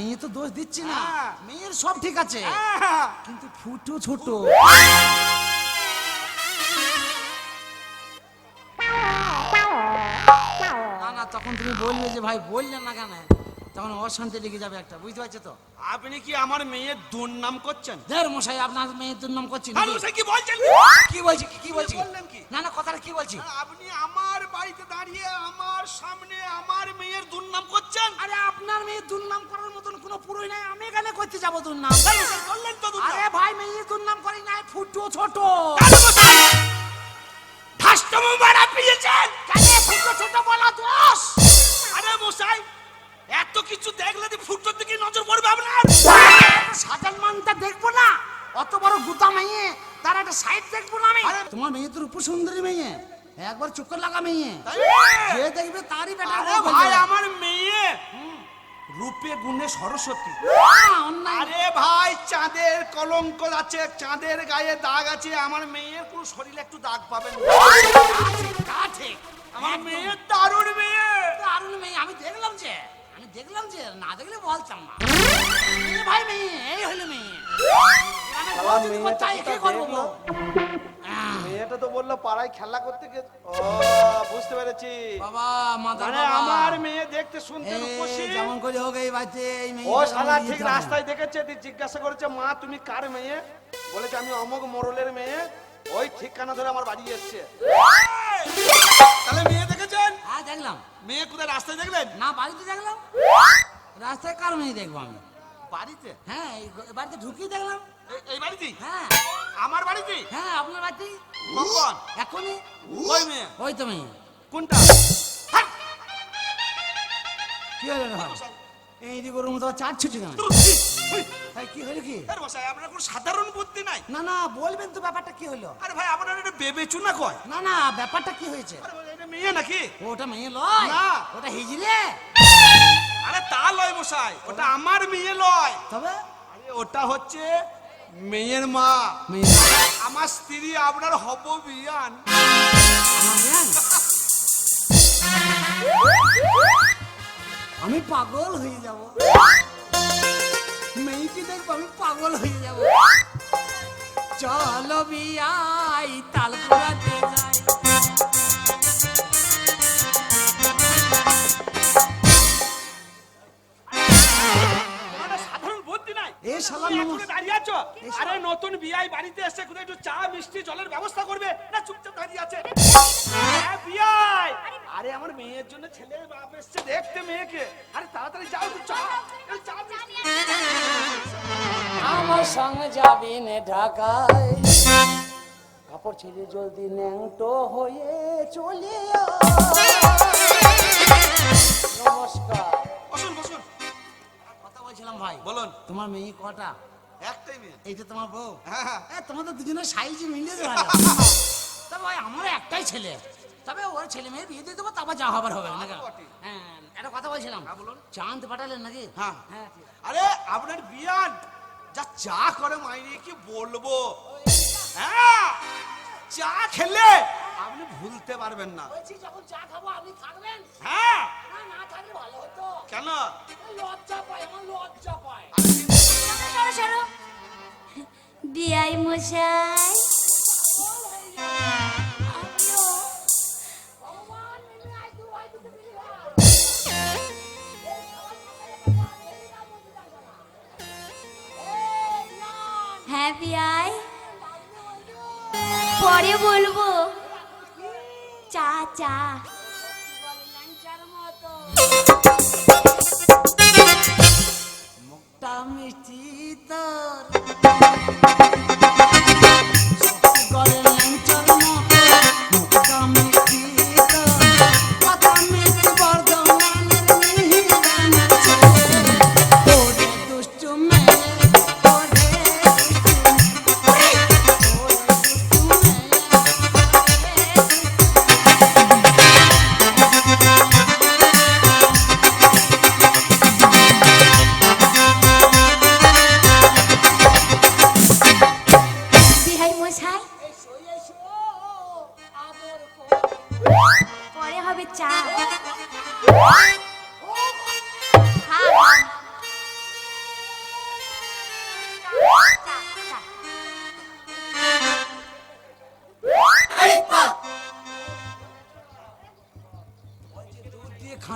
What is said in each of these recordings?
মেয়ে তো দোষ দিচ্ছি না হ্যাঁ। মেয়ের সব ঠিক আছে হ্যাঁ। কিন্তু ফুটো ছোট না না তখন তুমি বললে যে ভাই বললে না কেন তখন অশান্তি লেগে যাবে একটা বুঝতে পারছ তো? আপনি কি আমার মেয়ের দুর্নাম করছেন? দের মশাই আপনার মেয়ের দুর্নাম করছি আর মশাই কি বলছেন? কি বলছি কি- বলছি? বললেন কি? না না কথাটা কি বলছি? আপনি আমার বাড়িতে দাঁড়িয়ে আমার সামনে আমার মেয়ের দুর্নাম করছেন? আরে আপনার মেয়ে দুর্নাম করার মতন কোনো পুরোই নাই আমি এখানে করতে যাব দুর্নাম। তাই বললেন তো আরে ভাই মেয়ে দুর্নাম করি নাই ফুটো ছোট। ধাস্তম মারা পেয়েছেন? কেন ফুটো ছোট বলা দোষ? আরে মশাই এত কিছু দেখলে যে ফুটোর দিকে নজর পড়বে আপনার। সাজান মানটা দেখব না? অত বড় গুতা মেয়ে তার একটা সাইড দেখব না আমি? তোমার মেয়ে তো রূপ সুন্দরী মেয়ে। একবার চোখ লাগা মেয়ে। যে দেখবে তারই বেটা আরে ভাই আমার মেয়ে। রূপে গুণে সরস্বতী। অন্যায়। আরে ভাই চাঁদের কলঙ্ক আছে চাঁদের গায়ে দাগ আছে। আমার মেয়ের কোন শরীরে একটু দাগ পাবেন। তা আমার মেয়ে দারুণ মেয়ে। দারুণ মেয়ে আমি দেখলাম যে। দেখলাম যে না দেখলে বলতাম না। ভাই মেয়ে এই হলো মেয়ে। মেয়েটা তো বলল পাড়ায় খেলা করতে বুঝতে পেরেছি। বাবা মানে আমার মেয়ে দেখতে শুনতে রূপসী যেমন করে হোক এই বাচ্চা ও শালা ঠিক রাস্তায় দেখেছে তুই জিজ্ঞাসা করেছে মা তুমি কার মেয়ে? বলেছে আমি অমক মোরলের মেয়ে। ওই ঠিকানা ধরে আমার বাড়ি এসছে। তাহলে দেখলাম। মেয়ে কোথায় রাস্তায় দেখলেন? না বাড়িতে দেখলাম। রাস্তায় কার মেয়ে দেখব আমি? বাড়িতে? হ্যাঁ এই বাড়িতে ঢুকিয়ে দেখলাম। এই- বাড়িতেই হ্যাঁ। আমার বাড়িতে? হ্যাঁ আপনার বাড়িতেই কখন? এখনই? ওই মেয়ে। ওই তো মেয়ে। কোনটা? কি হলো এই দিকে ওর মতো চার ছুটি কেন? ভাই কি হলো কি? আরে আপনার কোনো সাধারণ বুদ্ধি নাই? না না বলবেন তো ব্যাপারটা কি হলো? আরে ভাই আপনার এটা বেবে চুনা কয়? না না ব্যাপারটা কি হয়েছে? আরে ভাই, এটা মেয়ে নাকি? ওটা মেয়ে লয়? না। ওটা হিজড়ে? আরে তা লয় মশাই ওটা আমার মেয়ে লয়। তবে? আরে ওটা হচ্ছে মেয়ের মা। আমার স্ত্রী আপনার হব বিয়ান? আমি পাগল হয়ে যাব। মেয়েকে দেখব আমি পাগল হয়ে যাব। চলো বিয়াই তাল কুড়াতে যাই। আরে নতুন বিয়াই বাড়িতে এসে কোথায় একটু চা মিষ্টি জলের ব্যবস্থা করবে? না চুপচাপ দাঁড়িয়ে আছে। হ্যাঁ, বিয়াই! আরে আমার মেয়ের জন্য ছেলে বাপ এসছে দেখতে মেয়েকে। আরে তাড়াতাড়ি যাও তো চা। চা আমার সঙ্গে যাবি নে ঢাকায়। কাপড় ছেড়ে জলদি ন্যাংটো হয়ে চলে। নমস্কার। বসুন বসুন। কথা বলছিলাম ভাই বলুন। তোমার মেয়ে কটা? একটাই মেয়ে। এইটা তোমার বউ? হ্যাঁ, হ্যাঁ। এ, তোমাদের দুজনের সাইজ মিলে ভালো তবে ভাই আমার একটাই ছেলে। তবে ওর ছেলে মেয়ে বিয়ে দিয়ে দেবো তারপর যা হবার হবে না হ্যাঁ একটা কথা বলছিলাম। হ্যাঁ, বলুন। চাঁদ পাঠালেন নাকি? হ্যাঁ। হ্যাঁ। আরে আপনার বিয়ান? যা চা করে মাইনে কি বলব? হ্যাঁ চা খেলে আপনি ভুলতে পারবেন না। বলছি যখন চা খাব আপনি থাকবেন? হ্যাঁ। না না থাকলে ভালো হতো। কেন? লজ্জা পায় আমার লজ্জা পায়। সরো সরো বিয়াই মশাই। পরে বলব। চা চা মুক্তা মিষ্টি তোর।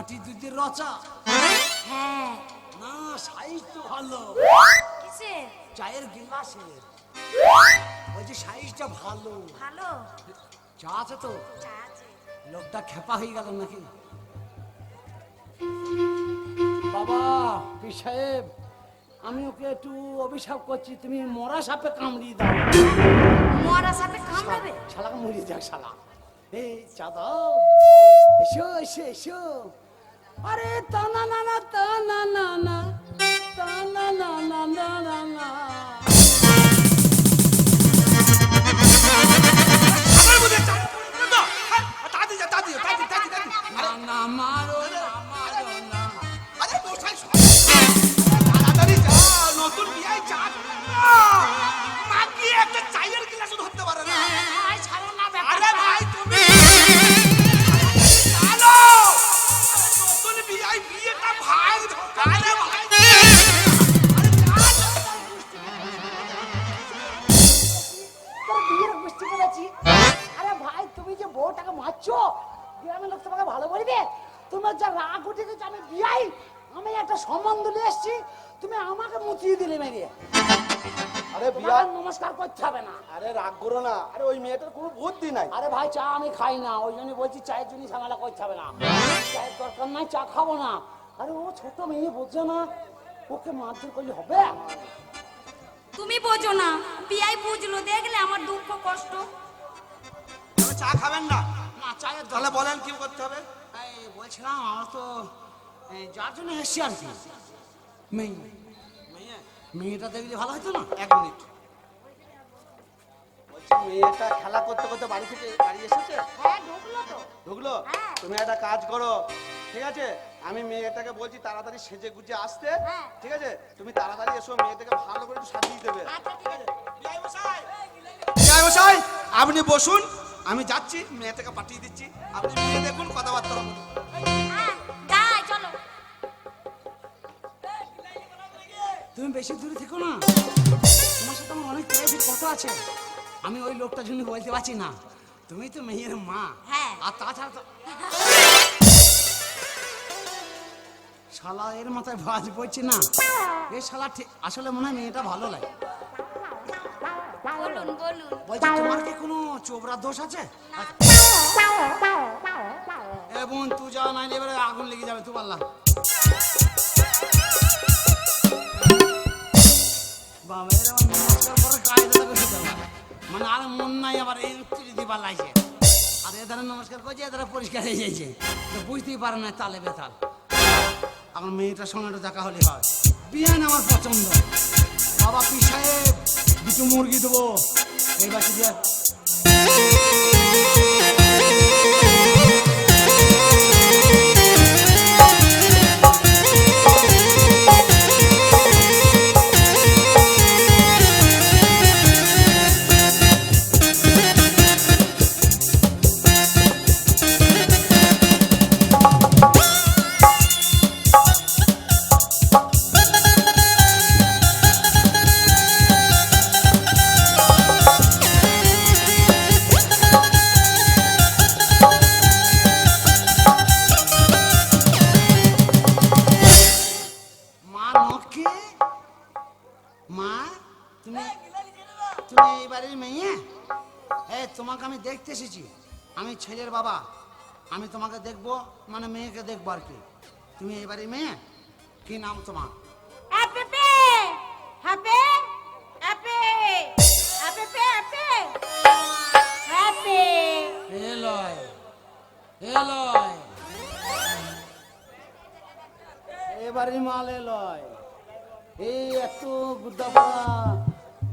খাঁটি দুধের রচা। হ্যাঁ। না সাইজ তো ভালো। কিসে চায়ের গিলাসের। বলছি সাইজটা ভালো। ভালো? চা আছে তো? লোকটা খেপা হয়ে গেল নাকি? বাবা পি সাহেব আমি ওকে একটু অভিশাপ করছি। তুমি মরা সাপে কামড়িয়ে দাও। মরা সাপে কামড়াবে? শালাকে মরিয়ে যাক শালা। এই চা দাও। এসো এসো এসো। আরে তা না না না তা না না না না না না না। আরে ভাই চা আমি খাই না ওই জন্য বলছি চায়ের জন্য ঝামেলা করতে হবে না। চায়ের দরকার নাই চা খাব না। আরে ও ছোট মেয়ে না? ওকে মারধর করলে হবে? তুমি বোঝো না বিয়াই বুঝলো দেখলে আমার দুঃখ কষ্ট। চা খাবেন না? না চায়ের তাহলে বলেন কি করতে হবে? এই বলছিলাম আমার তো এই, যার জন্য এসছি আর কি। মেয়ে। মেয়ে? মেয়েটা দেখলে ভালো হতো না? এক মিনিট। মেয়েটা খেলা করতে করতে বাড়ি থেকে বাড়ি এসেছে? হ্যাঁ ঢুকলো তো। ঢুকলো? হ্যাঁ। তুমি একটা কাজ করো ঠিক আছে? আমি মেয়েটাকে বলছি তাড়াতাড়ি সেজে গুজে আসতে হ্যাঁ। ঠিক আছে? তুমি তাড়াতাড়ি এসো মেয়েটাকে ভালো করে একটু সাজিয়ে দেবে। আচ্ছা আপনি বসুন আমি যাচ্ছি মেয়েটাকে পাঠিয়ে দিচ্ছি। আপনি মেয়ে দেখুন কথাবার্তা। হ্যাঁ তুমি বেশি দূরে থেকো না। তোমার সাথে আমার অনেক প্রাইভেট কথা আছে। আমি ওই লোকটার জন্য বলতে পারছি না। তুমি তো মেয়ের মা। হ্যাঁ। আর তাছাড়া তো শালা এর মাথায় ভাজ পড়ছে না। এই শালা ঠিক আসলে মনে হয় মেয়েটা ভালো লাগে। বলুন বলুন। বলছি তোমার কি কোনো চোবরা দোষ আছে? এবং তুই যা নাই এবারে আগুন লেগে যাবে তুই পারলা। বাবা মানে আর মন নাই আবার এই দিবার লাগছে। আর এধারে নমস্কার করছে এধারে পরিষ্কার হয়ে যাইছে তো বুঝতেই পারে না তালে বেতাল। আমার মেয়েটার সঙ্গে দেখা হলে হয়। বিয়ান আমার পছন্দ। বাবা পি সাহেব, দুটো মুরগি দেবো। এই বাকি দিয়ে? তোমাকে আমি দেখতে এসেছি। আমি ছেলের বাবা। আমি তোমাকে দেখব মানে মেয়েকে দেখব আর কি। তুমি এই বাড়ির মেয়ে? কি নাম তোমার? এবারে মাল এলয়। এই এত গুদ্দা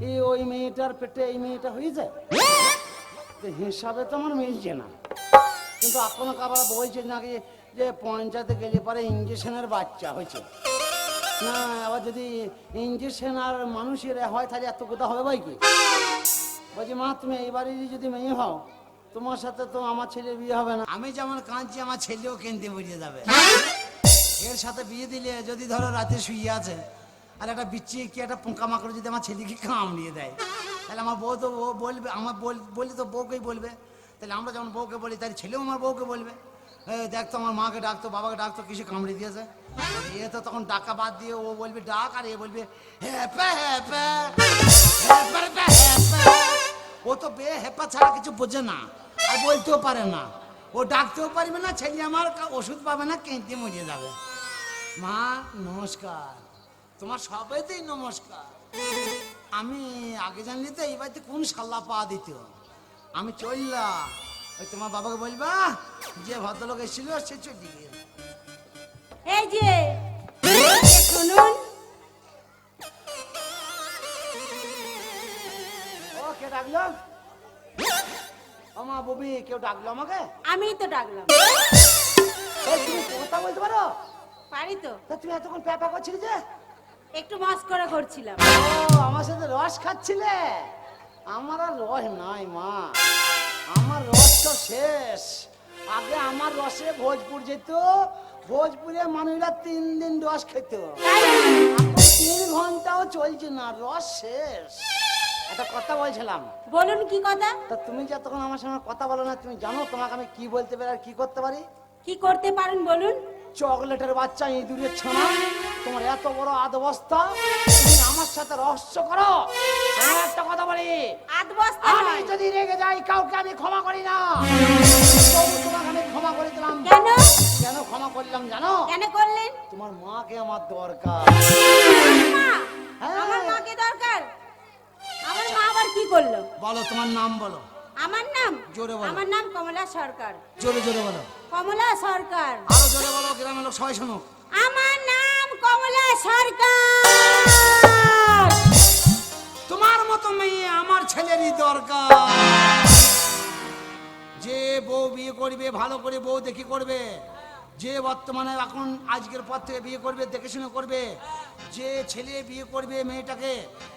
এই ওই মেয়েটার পেটে এই মেয়েটা হয়ে যায়? হিসাবে তো আমার মিলছে না। কিন্তু এখনও কাবার বলছে নাকি যে পঞ্চায়েতে গেলে পরে ইঞ্জেকশনের বাচ্চা হয়েছে। না আবার যদি ইঞ্জেকশন আর মানুষের হয় তাহলে এত কথা হবে ভাই কি? বলছি মা তুমি এইবারেরই যদি মেয়ে হও তোমার সাথে তো আমার ছেলে বিয়ে হবে না। আমি যেমন কাঁদছি আমার ছেলেও কিনতে বুঝে যাবে। এর সাথে বিয়ে দিলে যদি ধরো রাতে শুয়ে আছে আর একটা বিচ্ছি কি একটা পোকা মাকড় যদি আমার ছেলেকে কামড়িয়ে দেয়? তাহলে আমার বউ তো বলবে, আমার বল- তো বউকেই বলবে। তাহলে আমরা যখন বউকে বলি, তাহলে ছেলেও আমার বউকে বলবে। দেখ তো আমার মাকে ডাকতো, বাবাকে ডাকতো কিছু কামড়ে দিয়েছে। এ তো তখন ডাকা বাদ দিয়ে ও বলবে, ডাক, আর এ বলবে ও তো বে, হেপা ছাড়া কিছু বোঝে না, আর বলতেও পারে না। ও ডাকতেও পারবে না, ছেলে আমার ওষুধ পাবে না, কেঁদে মরিয়ে যাবে। মা, নমস্কার। তোমার সবাইতেই নমস্কার। আমি আগে জানলি তো এই বাড়িতে কোন সাল্লা পা দিত? আমি চললাম। ওই তোমার বাবাকে বলবা যে ভদ্রলোক এসেছিল সে চলে এই যে শুনুন ও কে ডাকলো? ও মা ববি কেউ ডাকলো আমাকে? আমি তো ডাকলাম। তুমি কথা বলতে পারো? পারি তো। তা তুমি এতক্ষণ প্যাপা করছিলে যে? একটু মস্করা করছিলাম ও আমার সাথে রস খাচ্ছিলে? আমার আর রস নাই মা। আমার রস তো শেষ। আগে আমার রসে ভোজপুর যেত ভোজপুরে মানুষরা তিন দিন রস খেত। তিন ঘন্টাও চলছে না রস শেষ। একটা কথা বলছিলাম। বলুন কি কথা? তা তুমি যে এতক্ষণ আমার সঙ্গে কথা বলো না তুমি জানো তোমাকে আমি কি বলতে পারি আর কি করতে পারি? কি করতে পারেন বলুন? চকলেটের বাচ্চা ইঁদুরের ছানা। তোমার এত বড় আদ অবস্থা তুমি আমার সাথে রহস্য করো। আমি একটা কথা বলি। আমি যদি রেগে যাই কাউকে আমি ক্ষমা করি না। তবু তোমাকে আমি ক্ষমা করে দিলাম। কেন? কেন ক্ষমা করলাম জানো? কেন করলেন? তোমার মাকে আমার দরকার। হ্যাঁ। আমার মাকে দরকার? আমার মা আবার কি করল? বলো তোমার নাম বলো। আমার নাম? জোরে বলো। আমার নাম কমলা সরকার। জোরে জোরে বলো। কমলা সরকার। আরও জোরে বলো গ্রামের লোক সবাই শোনো আমার নাম কমলা সরকার। তোমার মতো মেয়ে আমার ছেলেরই দরকার। যে বউ বিয়ে করবে, ভালো করে বউ দেখি করবে। যে বর্তমানে এখন আজকের পর থেকে বিয়ে করবে, দেখে শুনে করবে। যে ছেলে বিয়ে করবে মেয়েটাকে,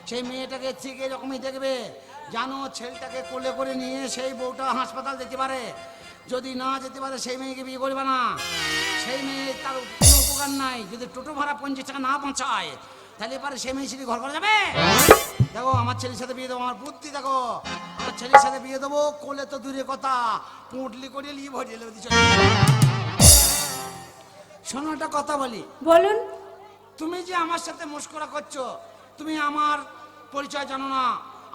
সেই মেয়েটাকে ঠিক এরকমই দেখবে। জানো ছেলেটাকে কোলে করে নিয়ে সেই বউটা হাসপাতাল যেতে পারে। যদি না যেতে পারে সেই মেয়েকে বিয়ে করবে না। সেই মেয়ে তার কোনো উপকার নাই। যদি টোটো ভাড়া পঞ্চাশ টাকা না পৌঁছায় তাহলে পারে সেই মেয়ে সেটি ঘর করা যাবে? দেখো আমার ছেলের সাথে বিয়ে দেবো আমার বুদ্ধি দেখো। আমার ছেলের সাথে বিয়ে দেবো কোলে তো দূরে কথা। পুঁটলি করে লিয়ে ভরিয়ে চলে শোনো একটা কথা বলি। বলুন। তুমি যে আমার সাথে মুস্করা করছ তুমি আমার পরিচয় জানো না।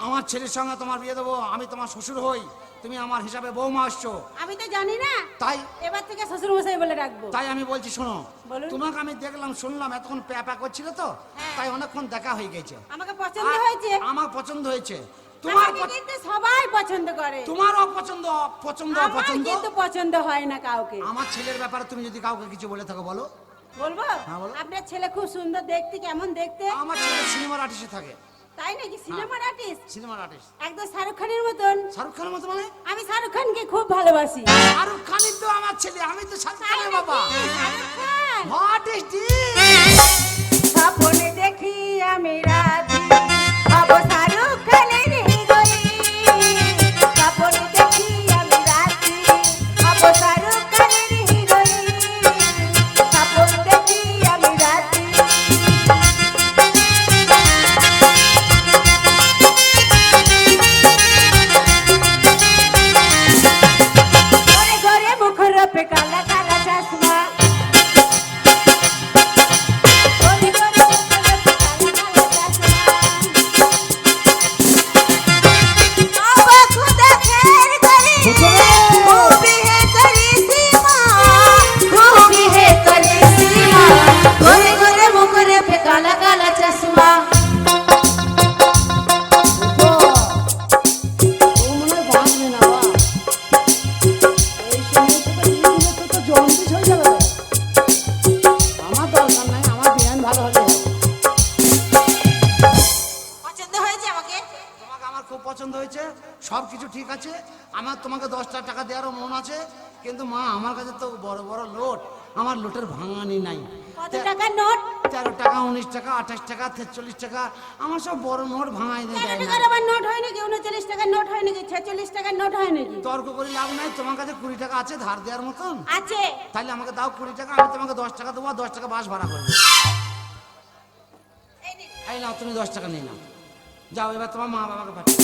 আমার ছেলের সঙ্গে তোমার বিয়ে দেবো আমি তোমার শ্বশুর হই। তুমি আমার হিসাবে বৌমা আসছো। আমি তো জানি না। তাই এবার থেকে শ্বশুর মশাই বলে রাখব তাই আমি বলছি শোনো তোমাকে আমি দেখলাম শুনলাম এতক্ষণ প্যাপা করছিল তো? হ্যাঁ। তাই অনেকক্ষণ দেখা হয়ে গেছে। আমাকে পছন্দ হয়েছে। আমার পছন্দ হয়েছে। তোমার কিন্তু সবাই পছন্দ করে। তোমার অপছন্দ অপছন্দ কিন্তু পছন্দ হয় না কাউকে। আমার ছেলের ব্যাপারে তুমি যদি কাউকে কিছু বলে থাকো বলো। বলব? হ্যাঁ, আপনার ছেলে খুব সুন্দর দেখতে কেমন দেখতে? আমার ছেলে সিনেমার আর্টিস্টে থাকে। তাই নাকি? সিনেমার আর্টিস্ট সিনেমার আর্টিস্ট একদম শাহরুখ খানের মতন। শাহরুখ খানের মতো মানে? আমি শাহরুখ খানকে খুব ভালোবাসি। শাহরুখ খানই তো আমার ছেলে আমি তো শাহরুখ খানের বাবা। শাহরুখ খান। হোয়াট স্বপ্নে দেখি আমি রাতি হব তেচল্লিশ টাকা। আমার সব বড় নোট ভাঙাই দিয়ে আবার নোট হয় নাকি? উনচল্লিশ টাকার নোট হয় নাকি? ছেচল্লিশ টাকার নোট হয় নাকি? তর্ক করে লাভ নাই তোমার কাছে কুড়ি টাকা আছে ধার দেওয়ার মতন। আছে। তাহলে আমাকে দাও কুড়ি টাকা আমি তোমাকে দশ টাকা দেবো দশ টাকা বাস ভাড়া করব এই নাও তুমি দশ টাকা নিয়ে নাও। যাও এবার তোমার মা বাবাকে পাঠিয়ে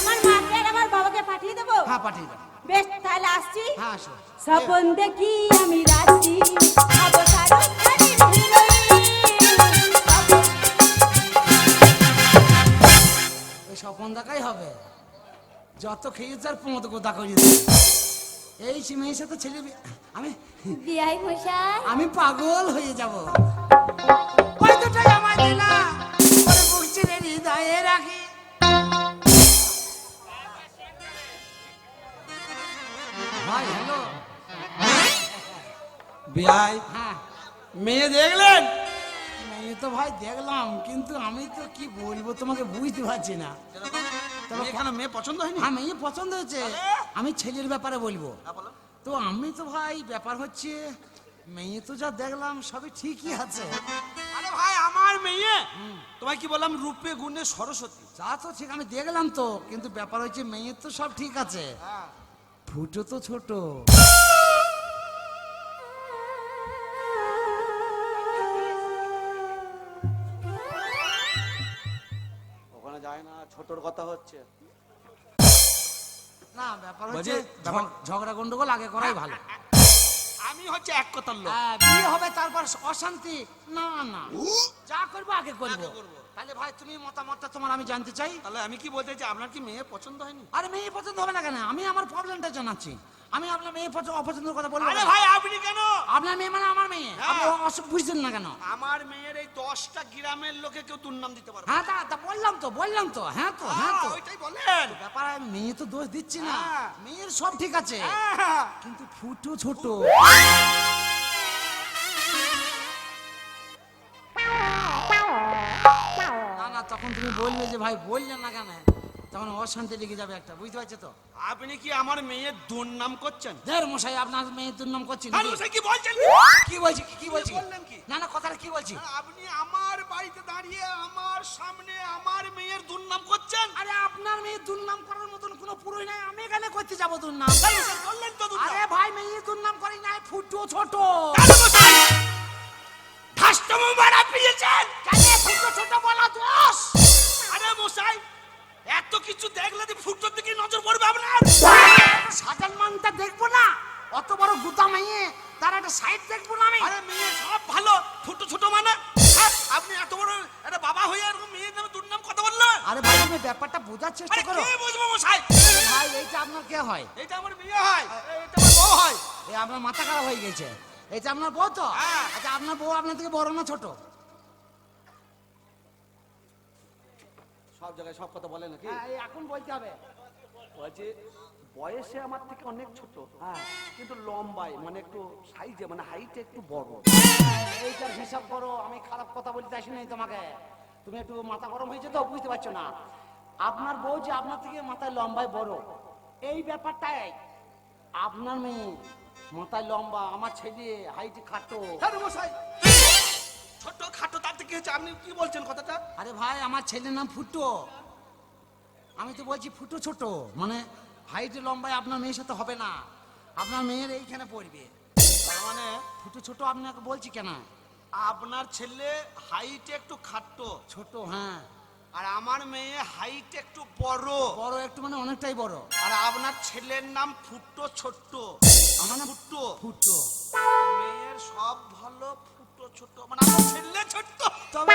আমার মাকে আর আমার বাবাকে পাঠিয়ে দেবো? হ্যাঁ পাঠিয়ে দাও। বেশ তাহলে আসছি। হ্যাঁ আসো। স্বপন দেখি আমি রাত্রি হব শাহরুখ স্বপন দেখাই হবে। যত খেয়েছে আর পমতো গোদা করিয়ে এই মেয়ের সাথে ছেলে আমি বিয়াই মশাই। আমি পাগল হয়ে যাব। ওই দুটাই আমার দিলা ওরে বুক চিরে হৃদয়ে রাখি। ভাই হ্যালো। বিয়াই হ্যাঁ। মেয়ে দেখলেন? মেয়ে তো ভাই দেখলাম কিন্তু আমি তো কি বলব তোমাকে বুঝতে পারছি না। তবে এখানে মেয়ে পছন্দ হয়নি? হ্যাঁ মেয়ে পছন্দ হয়েছে। আমি ছেলের ব্যাপারে বলব। হ্যাঁ, তো আমি তো ভাই ব্যাপার হচ্ছে মেয়ে তো যা দেখলাম সবই ঠিকই আছে। আরে ভাই আমার মেয়ে? তোমায় কি বললাম? রূপে গুণে সরস্বতী। যা তো ঠিক আমি দেখলাম তো কিন্তু ব্যাপার হচ্ছে মেয়ের তো সব ঠিক আছে। হ্যাঁ। ফুটো তো ছোট। কথা হচ্ছে। না ব্যাপার হচ্ছে ঝগড়া গন্ডগোল আগে করাই ভালো। আমি হচ্ছে এক কথার লোক। হ্যাঁ, বিয়ে হবে তারপর অশান্তি। না না। যা করব। আগে করব। তাহলে ভাই তুমি মতামতটা তোমার আমি জানতে চাই। তাহলে আমি কি বলতে চাই? আপনার কি মেয়ে পছন্দ হয়নি? আরে মেয়ে পছন্দ হবে না কেন? আমি আমার প্রবলেমটা জানাচ্ছি। আমি আপনার মেয়ে পছন্দ অপছন্দের কথা বলব আরে ভাই আপনি কেন? আপনার মেয়ে মানে আমার মেয়ে। হ্যাঁ। আপনি অসুখ বুঝছেন না কেন? আমার মেয়ের এই দশটা গ্রামের লোকে কেউ দুর্নাম দিতে পারবে হ্যাঁ তা তা বললাম তো বললাম তো। হ্যাঁ তো হ্যাঁ তো। হ্যাঁ, ওইটাই বলেন। ব্যাপার আমি মেয়ে তো দোষ দিচ্ছি না। হ্যাঁ। মেয়ের সব ঠিক আছে। কিন্তু ফুটো ছোট। না না তুমি বলবে যে ভাই বললে না কেন? তখন অশান্তি লেগে যাবে একটা বুঝতে পারছ তো? আপনি কি আমার মেয়ের দুর্নাম করছেন? দের মশাই আপনার মেয়ের দুর্নাম করছি আর মশাই কি বলছেন? কি বলছি কি- বলছি? কি? না না কথাটা কি বলছি? আপনি আমার বাড়িতে দাঁড়িয়ে আমার সামনে আমার মেয়ের দুর্নাম করছেন? আরে আপনার মেয়ে দুর্নাম করার মতন কোনো পুরোই নাই আমি এখানে করতে যাব দুর্নাম। তাই বললেন তো আরে ভাই মেয়ে দুর্নাম করি নাই ফুটো ছোট। মাথা খারাপ হয়ে গেছে এটা আপনার বউ তো? হ্যাঁ। আচ্ছা আপনার বউ আপনার থেকে বড় না ছোট? সব জায়গায় সব কথা বলে নাকি? হ্যাঁ, এখন বলতে হবে। বলছে বয়সে আমার থেকে অনেক ছোট হ্যাঁ। কিন্তু লম্বায় মানে একটু সাইজে মানে হাইটে একটু বড়। এইটার হিসাব করো আমি খারাপ কথা বলতে আসি নাই তোমাকে। তুমি একটু মাথা গরম হয়েছে তো বুঝতে পারছ না। আপনার বউ যে আপনার থেকে মাথায় লম্বায় বড় এই ব্যাপারটাই। আপনার মেয়ে মাথায় লম্বা আমার ছেলে হাইট খাটো। হ্যাঁ মশাই। ছোট খাটো তার থেকে হচ্ছে আপনি কি বলছেন কথাটা? আরে ভাই আমার ছেলের নাম ফুটো। আমি তো বলছি ফুটো ছোট মানে হাইট লম্বায় আপনার মেয়ের সাথে হবে না। আপনার মেয়ের এইখানে পড়বে। তার মানে ফুটো ছোট আপনাকে বলছি কেন? আপনার ছেলে হাইটে একটু খাটো। ছোট হ্যাঁ। আর আমার মেয়ে হাইট একটু বড়। বড় একটু মানে অনেকটাই বড়। আর আপনার ছেলের নাম ফুটো ছোট্ট। আমার নাম ফুটো ফুটো মেয়ের সব ভালো ফুটো ছোট। মানে ছেলে ছোট্ট। তবে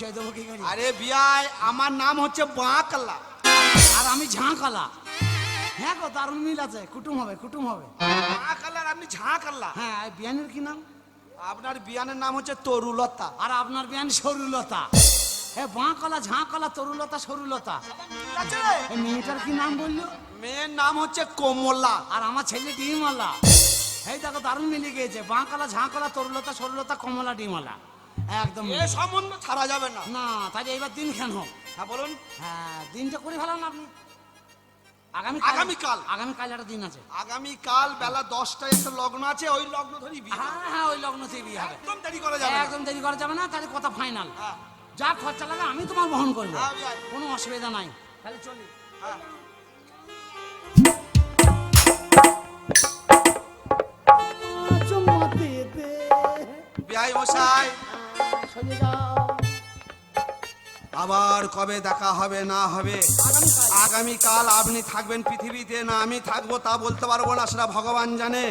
পরিচয় দেবো কি করি? আরে বিয়াই আমার নাম হচ্ছে বাঁকলা। আর আমি ঝাঁকালা। হ্যাঁ গো দারুণ মিল আছে কুটুম হবে কুটুম হবে। বাঁকালার আপনি ঝাঁকাল্লা হ্যাঁ আর বিয়ানের কি নাম? আপনার বিয়ানের নাম হচ্ছে তরুলতা। আর আপনার বিয়ান সরুলতা। হ্যাঁ বাঁকলা ঝাঁকলা তরুলতা সরুলতা। এই মেয়েটার কি নাম বলল? মেয়ের নাম হচ্ছে কমলা। আর আমার ছেলে ডিমালা এই দেখো দারুণ মিলে গিয়েছে। বাঁকলা ঝাঁকলা তরুলতা সরুলতা কমলা ডিমালা একদম। এ সম্বন্ধ ছাড়া যাবে না। না তাহলে এবার দিন কেন? হ্যাঁ বলুন। হ্যাঁ দিনটা করে ভালো না আপনি। আগামী আগামীকাল। আগামীকাল একটা দিন আছে। আগামীকাল বেলা দশটায় একটা লগ্ন আছে ওই লগ্ন ধরেই বিয়ে হ্যাঁ হ্যাঁ ওই লগ্নতেই বিয়ে হবে। একদম দেরি করা যাবে না। একদম দেরি করা যাবে না তাহলে কথা ফাইনাল হ্যাঁ। যা খরচা লাগে আমি তোমার বহন করব। হ্যাঁ, কোনো অসুবিধা নাই। তাহলে চলি। হ্যাঁ। বিয়াই মশাই। সরে যাও। আবার কবে দেখা হবে না হবে? আগামীকাল আপনি থাকবেন পৃথিবীতে না আমি থাকব তা বলতে পারব না সেটা ভগবান জানে।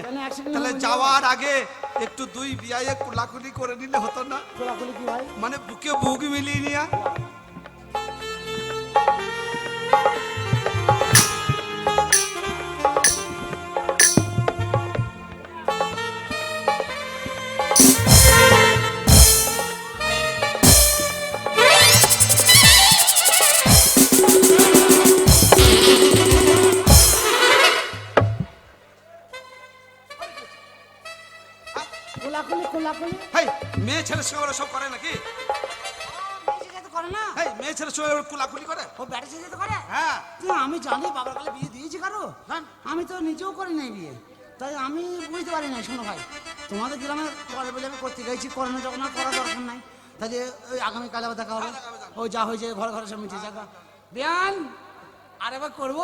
তাহলে যাওয়ার আগে একটু দুই বিয়ায়ে কুলাকুলি করে নিলে হতো না? মানে বুকে বুক মিলিয়ে নিয়ে ছেলের ওরা সব করে নাকি? করে না মেয়ে কুলাকুলি করে? ও ব্যাটে করে হ্যাঁ। আমি জানি বাবার কালে বিয়ে দিয়েছি কারও। হ্যাঁ। আমি তো নিজেও করি নাই বিয়ে। তাই আমি বুঝতে পারি নাই শোনো ভাই। তোমাদের গ্রামে করে বলে আমি করতে গেছি করে না যখন আর করার দরকার নাই। তাই যে ওই আগামীকাল আবার দেখা হবে। ওই যা হয়েছে ঘরে ঘরে সব মিটে যাকা। বিয়ান আর এবার করব?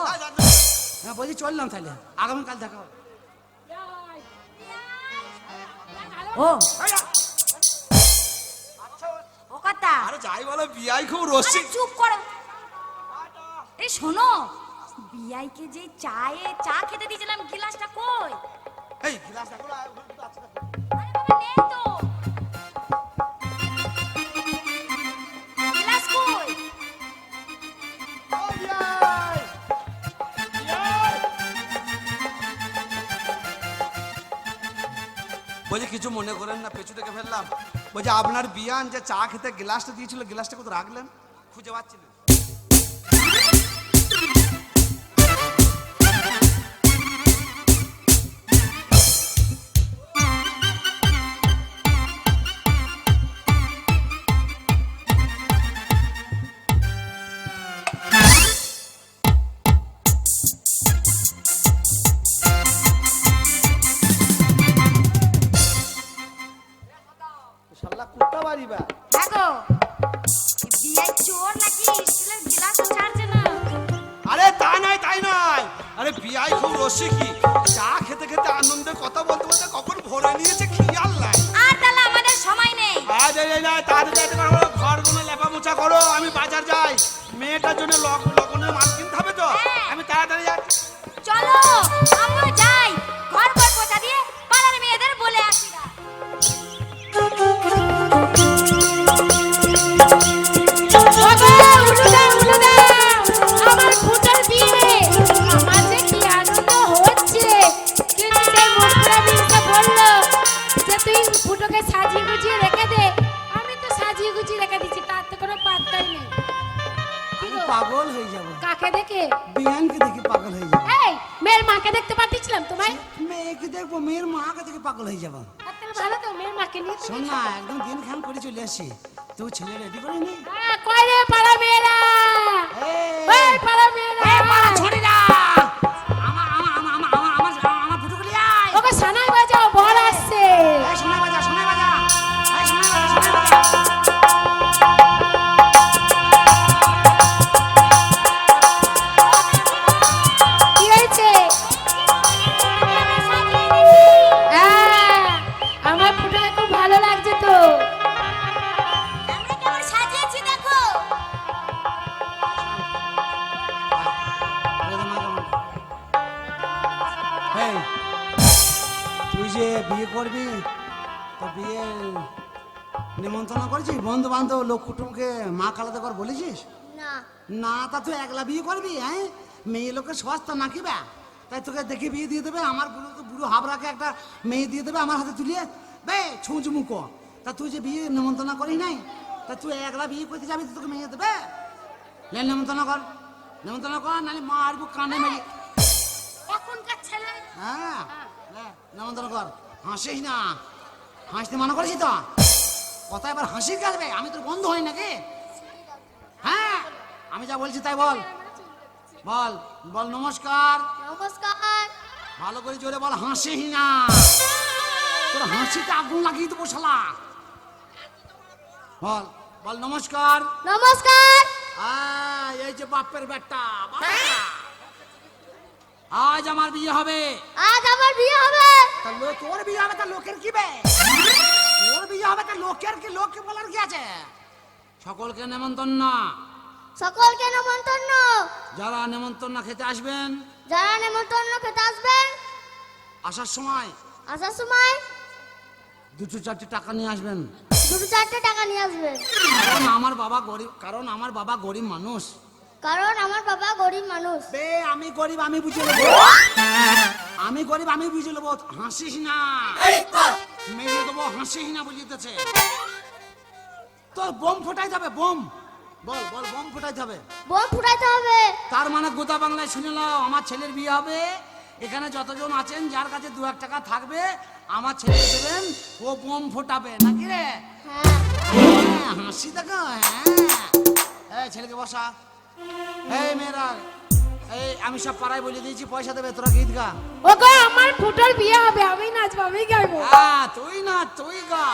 হ্যাঁ বলছি চললাম তাহলে। আগামীকাল দেখা হবে। ও। ও কথা। আরে যাই বলো বিয়াই খুব রসিক। চুপ করো। এই শোনো বিয়াইকে যে চায়ে চা খেতে দিয়েছিলাম গিলাসটা কই? এই গিলাস দেখো না, ওখানে তো আছে। আরে বাবা নেই তো। গিলাস কই? বলছি কিছু মনে করেন না পেছু থেকে ফেললাম। বলছি আপনার বিয়ান যে চা খেতে গ্লাসটা দিয়েছিল গ্লাসটা কত রাখলেন? খুঁজে পাচ্ছিলেন তুই ছেলে রেডি করে তা তুই একলা বিয়ে করবি হ্যাঁ? মেয়ে লোকের সস্তা নাকি বা তাই তোকে দেখে বিয়ে দিয়ে দেবে আমার বুড়ো তো বুড়ো হাবড়াকে একটা মেয়ে দিয়ে দেবে আমার হাতে তুলিয়ে। বে ছুঁচ মুখো। তা তুই যে বিয়ে নিমন্ত্রণ করিস নাই তা তুই একলা বিয়ে করতে যাবি তোকে মেয়ে দেবে? লে নিমন্ত্রণ কর। নিমন্ত্রণ কর নাহলে মা আর কানে মেয়ে এখনকার ছেলে। হ্যাঁ লে, নিমন্ত্রণ কর। হাসিস না। হাসতে মানা করেছি তো? কথা এবার হাসির কাটবে আমি তোর বন্ধু হই নাকি? হ্যাঁ আমি যা বলছি তাই বল। বল বল নমস্কার। নমস্কার। ভালো করে জোরে বল হাসি না। তোর হাসিতে আগুন লাগিয়ে দেবো শালা। বল বল নমস্কার। নমস্কার। আয়, এই যে বাপের বেটা আজ আমার বিয়ে হবে। আজ আমার বিয়ে হবে। তা তোর বিয়ে হবে তা লোকের কি বে? তোর বিয়ে হবে তা লোকের কি লোককে বলার কি আছে? সকলকে নেমন্তন্ন। সকলকে নেমন্তন্ন। যারা নেমন্তন্ন খেতে আসবেন যারা নেমন্তন্ন খেতে আসবেন আসার সময় আসার সময় দুটো চারটে টাকা নিয়ে আসবেন। দুটো চারটে টাকা নিয়ে আসবেন। কারণ আমার বাবা গরিব কারণ আমার বাবা গরিব মানুষ। কারণ আমার বাবা গরিব মানুষ। বে আমি গরিব আমি বুঝে নেব। আমি গরিব আমি বুঝে নেব। হাসিস না। মেরে দেবো হাসিস না বুঝিতেছে। তোর বোম ফোটাই যাবে বোম। বল বল বোম ফোটাই যাবে বোম ফুটাইতে হবে। তার মানে গোটা বাংলায় শুনে নাও আমার ছেলের বিয়ে হবে। এখানে যতজন আছেন যার কাছে দু এক টাকা থাকবে আমার ছেলে দেবেন ও বোম ফোটাবে। নাকি রে? হ্যাঁ। হ্যাঁ, হাসি দেখো হ্যাঁ। ছেলেকে বসা। এই মেয়েরা এই আমি সব পাড়ায় বলে দিয়েছি পয়সা দেবে তোরা গীত গা। ওগো আমার ফুটোর বিয়ে হবে আমি নাচবো আমি গাইবো। হ্যাঁ তুই না তুই গা।